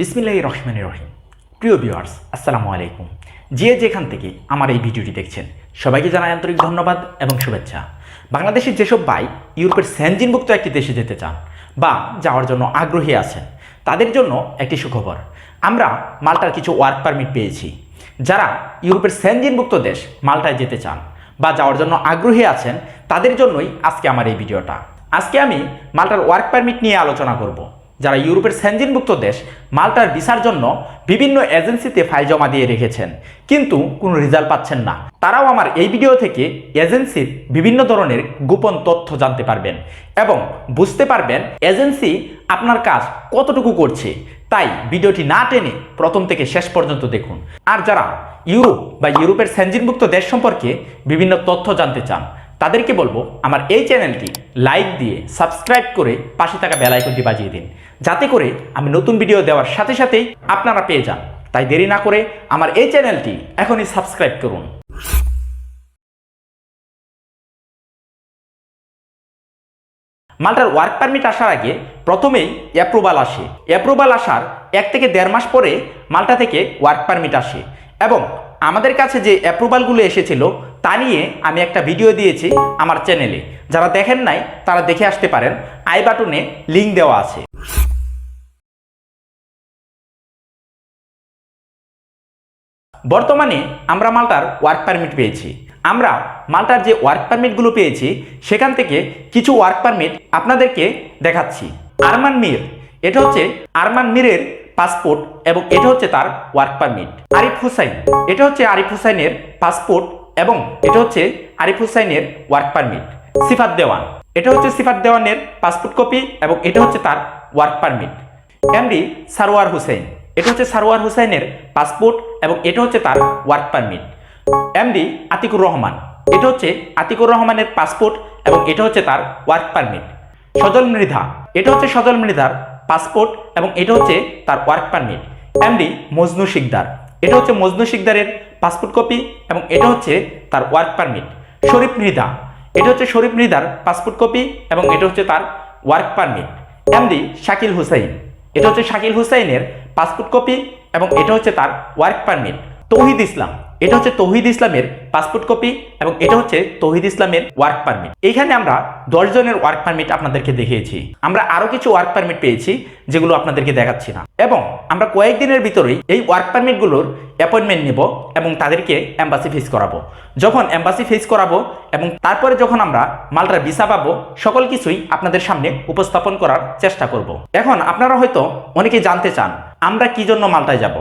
বিসমিল্লাহ রহমান রহিম। প্রিয় ভিউয়ার্স আসসালামু আলাইকুম। যে যেখান থেকে আমার এই ভিডিওটি দেখছেন, সবাইকে জানাই আন্তরিক ধন্যবাদ এবং শুভেচ্ছা। বাংলাদেশের যেসব ভাই ইউরোপের স্যানজিনভুক্ত একটি দেশে যেতে চান বা যাওয়ার জন্য আগ্রহী আছেন, তাদের জন্য একটি সুখবর। আমরা মাল্টার কিছু ওয়ার্ক পারমিট পেয়েছি। যারা ইউরোপের স্যানজিনভুক্ত দেশ মাল্টায় যেতে চান বা যাওয়ার জন্য আগ্রহী আছেন, তাদের জন্যই আজকে আমার এই ভিডিওটা। আজকে আমি মাল্টার ওয়ার্ক পারমিট নিয়ে আলোচনা করব। যারা ইউরোপের স্যানজিনভুক্ত দেশ, মাল্টার ভিসার জন্য বিভিন্ন এজেন্সিতে ফাইল জমা দিয়ে রেখেছেন। কিন্তু কোনো রেজাল্ট পাচ্ছেন না। তারাও আমার এই ভিডিও থেকে এজেন্সির বিভিন্ন ধরনের গোপন তথ্য জানতে পারবেন এবং বুঝতে পারবেন এজেন্সি আপনার কাজ কতটুকু করছে। তাই ভিডিওটি না টেনে প্রথম থেকে শেষ পর্যন্ত দেখুন। আর যারা ইউরোপ বা ইউরোপের স্যানজিনভুক্ত দেশ সম্পর্কে বিভিন্ন তথ্য জানতে চান, তাদেরকে বলব আমার এই চ্যানেলটি লাইক দিয়ে সাবস্ক্রাইব করে পাশে থাকা বেল আইকনটি বাজিয়ে দিন। যাতে করে আমি নতুন ভিডিও দেওয়ার সাথে সাথেই আপনারা পেয়ে যান। তাই দেরি না করে আমার এই চ্যানেলটি এখনই সাবস্ক্রাইব করুন। মাল্টার ওয়ার্ক পারমিট আসার আগে প্রথমেই অ্যাপ্রুভাল আসে। অ্যাপ্রুভাল আসার এক থেকে দেড় মাস পরে মাল্টা থেকে ওয়ার্ক পারমিট আসে এবং আমাদের কাছে যে অ্যাপ্রুভালগুলো এসেছিল তা নিয়ে আমি একটা ভিডিও দিয়েছি আমার চ্যানেলে যারা দেখেন নাই তারা দেখে আসতে পারেন। আই বাটনে লিঙ্ক দেওয়া আছে। বর্তমানে আমরা মালটার ওয়ার্ক পারমিট পেয়েছি। আমরা মালটার যে ওয়ার্ক পারমিটগুলো পেয়েছি, সেখান থেকে কিছু ওয়ার্ক পারমিট আপনাদেরকে দেখাচ্ছি। আরমান মির, এটা হচ্ছে আরমান মিরের পাসপোর্ট এবং এটা হচ্ছে তার ওয়ার্ক পারমিট আরিফ হুসাইন, এটা হচ্ছে আরিফ হুসাইনের পাসপোর্ট এবং এটা হচ্ছে আরিফ হুসাইনের ওয়ার্ক পারমিট সিফাত দেওয়ান, এটা হচ্ছে সিফাত দেওয়ানের পাসপোর্ট কপি এবং এটা হচ্ছে তার work permit MD Sarwar Hossain এটা হচ্ছে সারোয়ার হুসেনের পাসপোর্ট এবং এটা হচ্ছে তার work permit MD Atikur Rahman এটা হচ্ছে আতিকুর রহমানের পাসপোর্ট এবং এটা হচ্ছে তার ওয়ার্ক পারমিট সজল মৃধা এটা হচ্ছে সজল মৃধার পাসপোর্ট এবং এটা হচ্ছে তার work permit MD Majnu Sikdar এটা হচ্ছে মজনু শিকদারের পাসপোর্ট কপি এবং এটা হচ্ছে তার ওয়ার্ক পারমিট শরীফ মৃধা এটা হচ্ছে শরীফ মৃধার পাসপোর্ট কপি এবং এটা হচ্ছে তার work permit MD Shakil Hossain এটা হচ্ছে শাকিল হুসাইনের পাসপোর্ট কপি এবং এটা হচ্ছে তার ওয়ার্ক পারমিট তৌহিদ ইসলাম। এটা হচ্ছে তৌহিদ ইসলামের পাসপোর্ট কপি এবং এটা হচ্ছে তৌহিদ ইসলামের ওয়ার্ক পারমিট এইখানে আমরা দশ জনের ওয়ার্ক পারমিট আপনাদেরকে দেখিয়েছি। আমরা আরও কিছু ওয়ার্ক পারমিট পেয়েছি, যেগুলো আপনাদেরকে দেখাচ্ছি না। এবং আমরা কয়েকদিনের ভিতরেই এই ওয়ার্ক পারমিটগুলোর অ্যাপয়েন্টমেন্ট নেব এবং তাদেরকে অ্যাম্বাসি ফেস করাবো। যখন অ্যাম্বাসি ফেস করাবো এবং তারপরে যখন আমরা মাল্টার ভিসা পাবো, সকল কিছুই আপনাদের সামনে উপস্থাপন করার চেষ্টা করব। এখন আপনারা হয়তো অনেকে জানতে চান, আমরা কি জন্য মালটায় যাব?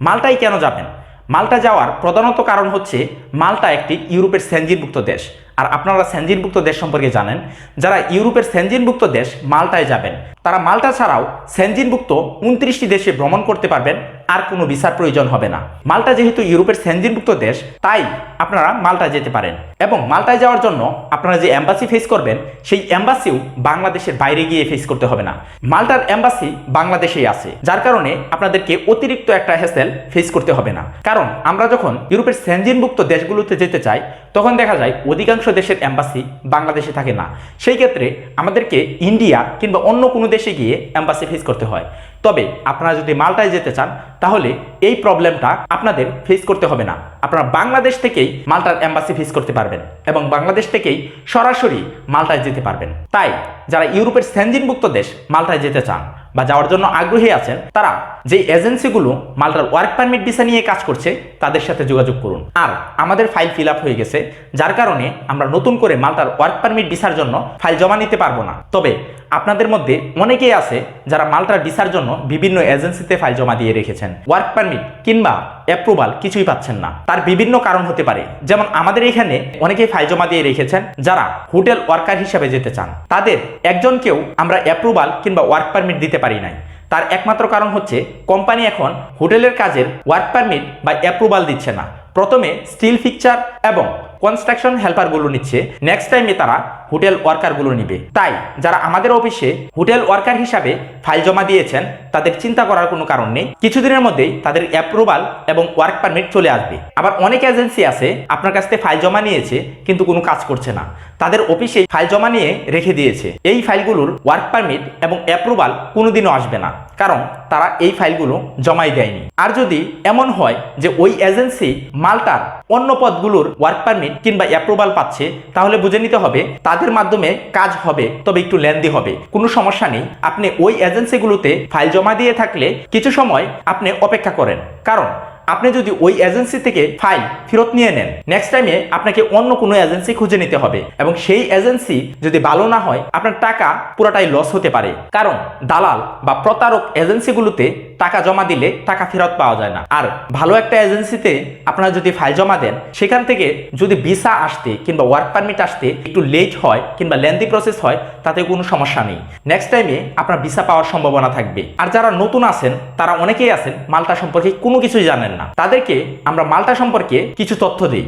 মাল্টায় কেন যাবেন? মাল্টা যাওয়ার প্রধানত কারণ হচ্ছে মাল্টা একটি ইউরোপের সেঞ্জিরভুক্ত দেশ। আর আপনারা স্যানজিনভুক্ত দেশ সম্পর্কে জানেন, যারা ইউরোপের স্যানজিনভুক্ত দেশ মাল্টায় যাবেন। তারা মাল্টা ছাড়াও স্যানজিনভুক্ত উনত্রিশটি দেশে ভ্রমণ করতে পারবেন, আর কোনো ভিসার প্রয়োজন হবে না। মাল্টা যেহেতু ইউরোপের স্যানজিনভুক্ত দেশ, তাই আপনারা মাল্টা যেতে পারেন। এবং মাল্টায় যাওয়ার জন্য আপনারা যে অ্যাম্বাসি ফেস করবেন, সেই অ্যাম্বাসিও বাংলাদেশের বাইরে গিয়ে ফেস করতে হবে না। মাল্টার অ্যাম্বাসি বাংলাদেশেই আছে, যার কারণে আপনাদেরকে অতিরিক্ত একটা হেসেল ফেস করতে হবে না। কারণ আমরা যখন ইউরোপের স্যানজিনভুক্ত দেশগুলোতে যেতে চাই, তখন দেখা যায় অধিকাংশ দেশের অ্যাম্বাসি বাংলাদেশে থাকে না। সেই ক্ষেত্রে আমাদেরকে ইন্ডিয়া কিংবা অন্য কোনো দেশে গিয়ে অ্যাম্বাসি ফেস করতে হয়। তবে আপনারা যদি মাল্টায় যেতে চান, তাহলে এই প্রবলেমটা আপনাদের ফেস করতে হবে না। আপনারা বাংলাদেশ থেকেই মাল্টার অ্যাম্বাসি ফেস করতে পারবেন এবং বাংলাদেশ থেকেই সরাসরি মাল্টায় যেতে পারবেন। তাই, যারা ইউরোপের স্যানজিনভুক্ত দেশ, মাল্টায় যেতে চান। বা যাওয়ার জন্য আগ্রহী আছেন, তারা যে এজেন্সিগুলো মালটার ওয়ার্ক পারমিট ভিসা নিয়ে কাজ করছে, তাদের সাথে যোগাযোগ করুন। আর আমাদের ফাইল ফিল আপ হয়ে গেছে, যার কারণে আমরা নতুন করে মালটার ওয়ার্ক পারমিট ভিসার জন্য ফাইল জমা নিতে পারব না। তবে আপনাদের মধ্যে অনেকেই আছে যারা মাল্টার ভিসার জন্য বিভিন্ন এজেন্সিতে ফাইল জমা দিয়ে রেখেছেন। ওয়ার্ক পারমিট কিংবা অ্যাপ্রুভাল কিছুই পাচ্ছেন না। তার বিভিন্ন কারণ হতে পারে। যেমন আমাদের এখানে অনেকেই ফাইল জমা দিয়ে রেখেছেন যারা হোটেল ওয়ার্কার হিসেবে যেতে চান। তাদের একজনকেও আমরা অ্যাপ্রুভাল কিংবা ওয়ার্ক পারমিট দিতে পারি নাই। তার একমাত্র কারণ হচ্ছে কোম্পানি এখন হোটেলের কাজের ওয়ার্ক পারমিট বা অ্যাপ্রুভাল দিচ্ছে না। প্রথমে স্টিল ফিকচার এবং কনস্ট্রাকশন হেল্পারগুলো নিচ্ছে নেক্সট টাইমে তারা হোটেল ওয়ার্কারগুলো নিবে। তাই, যারা আমাদের অফিসে হোটেল ওয়ার্কার হিসাবে ফাইল জমা দিয়েছেন, তাদের চিন্তা করার কোনো কারণ নেই। কিছুদিনের মধ্যেই তাদের অ্যাপ্রুভাল এবং ওয়ার্ক পারমিট চলে আসবে। আবার অনেক এজেন্সি আছে, আপনার কাছ থেকে ফাইল জমা নিয়েছে, কিন্তু কোনো কাজ করছে না। তাদের অফিসে ফাইল জমা নিয়ে রেখে দিয়েছে। এই ফাইলগুলোর ওয়ার্ক পারমিট এবং অ্যাপ্রুভাল কোনোদিনও আসবে না। কারণ তারা এই ফাইলগুলো জমাই দেয়নি। আর যদি এমন হয় যে ওই এজেন্সি মালটার অন্য পদগুলোর ওয়ার্ক পারমিট কিংবা অ্যাপ্রুভাল পাচ্ছে, তাহলে বুঝে নিতে হবে তাদের মাধ্যমে কাজ হবে, তবে একটু লেন্দি হবে। কোনো সমস্যা নেই। আপনি ওই এজেন্সিগুলোতে ফাইল জমা দিয়ে থাকলে কিছু সময় আপনি অপেক্ষা করেন। কারণ আপনি যদি ওই এজেন্সি থেকে ফাইল ফেরত নিয়ে নেন নেক্সট টাইমে আপনাকে অন্য কোনো এজেন্সি খুঁজে নিতে হবে এবং সেই এজেন্সি যদি ভালো না হয়, আপনার টাকা পুরোটাই লস হতে পারে। কারণ দালাল বা প্রতারক এজেন্সিগুলোতে টাকা জমা দিলে টাকা ফেরত পাওয়া যায় না। আর ভালো একটা এজেন্সিতে আপনারা যদি ফাইল জমা দেন, সেখান থেকে যদি ভিসা আসতে কিংবা ওয়ার্ক পারমিট আসতে একটু লেট হয় কিংবা লেন্দি প্রসেস হয়, তাতে কোনো সমস্যা নেই। নেক্সট টাইমে আপনার ভিসা পাওয়ার সম্ভাবনা থাকবে। আর যারা নতুন আছেন, তারা অনেকেই আছেন, মালটা সম্পর্কে কোনো কিছুই জানেন না। তাদেরকে আমরা মালটা সম্পর্কে কিছু তথ্য দিই।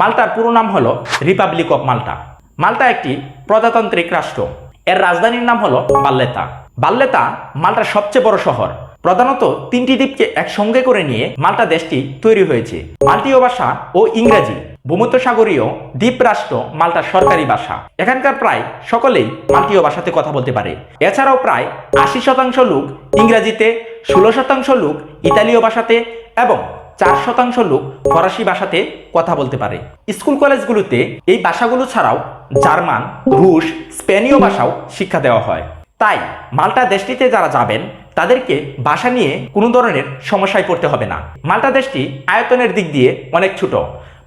মাল্টার পুরো নাম হলো রিপাবলিক অফ মাল্টা মাল্টা একটি প্রজাতান্ত্রিক রাষ্ট্র। এর রাজধানীর নাম হলো বাল্লেতা। বাল্লেতা মাল্টার সবচেয়ে বড় শহর। প্রধানত তিনটি দ্বীপকে একসঙ্গে করে নিয়ে মাল্টা দেশটি তৈরি হয়েছে। মাল্টীয় ভাষা ও ইংরেজি, ভূমধ্যসাগরীয় দ্বীপ রাষ্ট্র মাল্টার সরকারি ভাষা। এখানকার প্রায় সকলেই মাল্টীয় ভাষাতে কথা বলতে পারে। এছাড়াও প্রায় আশি শতাংশ লোক ইংরেজিতে, ষোলো শতাংশ লোক ইতালীয় ভাষাতে এবং চার শতাংশ লোক ফরাসি ভাষাতে কথা বলতে পারে। স্কুল কলেজগুলোতে এই ভাষাগুলো ছাড়াও জার্মান, রুশ, স্পেনীয় ভাষাও শিক্ষা দেওয়া হয়। তাই মাল্টা দেশটিতে যারা যাবেন, তাদেরকে ভাষা নিয়ে কোনো ধরনের সমস্যায় পড়তে হবে না। মাল্টা দেশটি আয়তনের দিক দিয়ে অনেক ছোট।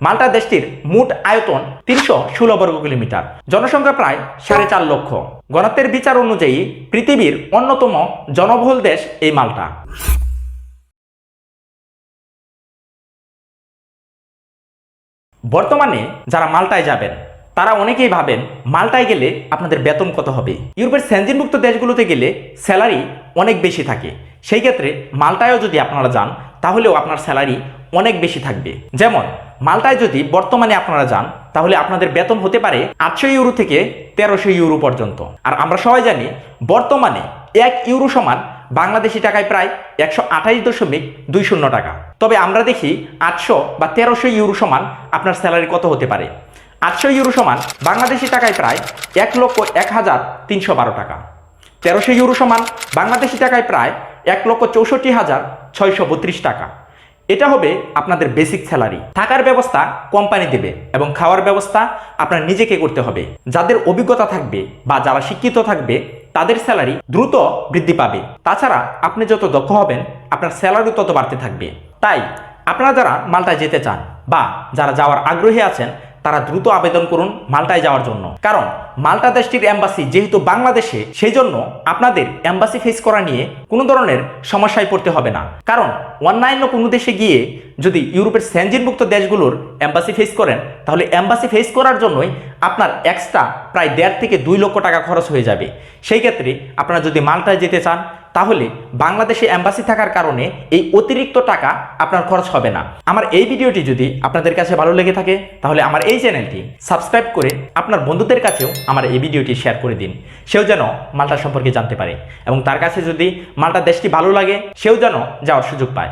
মাল্টা দেশটির মোট আয়তন তিনশো ষোলো বর্গ কিলোমিটার। জনসংখ্যা প্রায় সাড়ে চার লক্ষ। গণত্বের বিচার অনুযায়ী পৃথিবীর অন্যতম জনবহুল দেশ এই মাল্টা। বর্তমানে যারা মাল্টায় যাবেন, তারা অনেকেই ভাবেন মাল্টায় গেলে আপনাদের বেতন কত হবে। ইউরোপের সেঞ্জিনমুক্ত দেশগুলোতে গেলে স্যালারি অনেক বেশি থাকে। সেই ক্ষেত্রে মাল্টায়ও যদি আপনারা যান, তাহলেও আপনার স্যালারি অনেক বেশি থাকবে। যেমন, মাল্টায় যদি বর্তমানে আপনারা যান, তাহলে আপনাদের বেতন হতে পারে আটশো ইউরো থেকে তেরোশো ইউরো পর্যন্ত। আর আমরা সবাই জানি, বর্তমানে এক ইউরো সমান বাংলাদেশি টাকায় প্রায় একশো আঠাশ দশমিক দুই শূন্য টাকা। তবে আমরা দেখি আটশো বা তেরোশো ইউরো সমান আপনার স্যালারি কত হতে পারে। আটশো ইউরো সমান বাংলাদেশি টাকায় প্রায় এক লক্ষ এক হাজার তিনশো বারো টাকা। তেরোশো ইউরো সমান বাংলাদেশি টাকায় প্রায় এক লক্ষ চৌষট্টি হাজার ছয়শো বত্রিশ টাকা। এটা হবে আপনাদের বেসিক স্যালারি থাকার ব্যবস্থা কোম্পানি দেবে এবং খাওয়ার ব্যবস্থা আপনার নিজেকে করতে হবে। যাদের অভিজ্ঞতা থাকবে বা যারা শিক্ষিত থাকবে তাদের স্যালারি দ্রুত বৃদ্ধি পাবে। তাছাড়া আপনি যত দক্ষ হবেন, আপনার স্যালারি তত বাড়তে থাকবে। তাই আপনারা যারা মালটায় যেতে চান বা যারা যাওয়ার আগ্রহী আছেন, তারা দ্রুত আবেদন করুন মালটায় যাওয়ার জন্য। কারণ মাল্টা দেশটির এম্বাসি যেহেতু বাংলাদেশে সেই জন্য আপনাদের এম্বাসি ফেস করা নিয়ে কোনো ধরনের সমস্যায় পড়তে হবে না। কারণ অন্যান্য কোনো দেশে গিয়ে যদি ইউরোপের সেঞ্জিনভুক্ত দেশগুলোর অ্যাম্বাসি ফেস করেন, তাহলে অ্যাম্বাসি ফেস করার জন্যই আপনার এক্সট্রা প্রায় দেড় থেকে দুই লক্ষ টাকা খরচ হয়ে যাবে। সেই ক্ষেত্রে আপনারা যদি মাল্টায় যেতে চান, তাহলে বাংলাদেশে অ্যাম্বাসি থাকার কারণে এই অতিরিক্ত টাকা আপনার খরচ হবে না। আমার এই ভিডিওটি যদি আপনাদের কাছে ভালো লেগে থাকে, তাহলে আমার এই চ্যানেলটি সাবস্ক্রাইব করে আপনার বন্ধুদের কাছেও আমার এই ভিডিওটি শেয়ার করে দিন। সেও যেন মাল্টা সম্পর্কে জানতে পারে এবং তার কাছে যদি মাল্টা দেশটি ভালো লাগে, সেও যেন যাওয়ার সুযোগ পায়।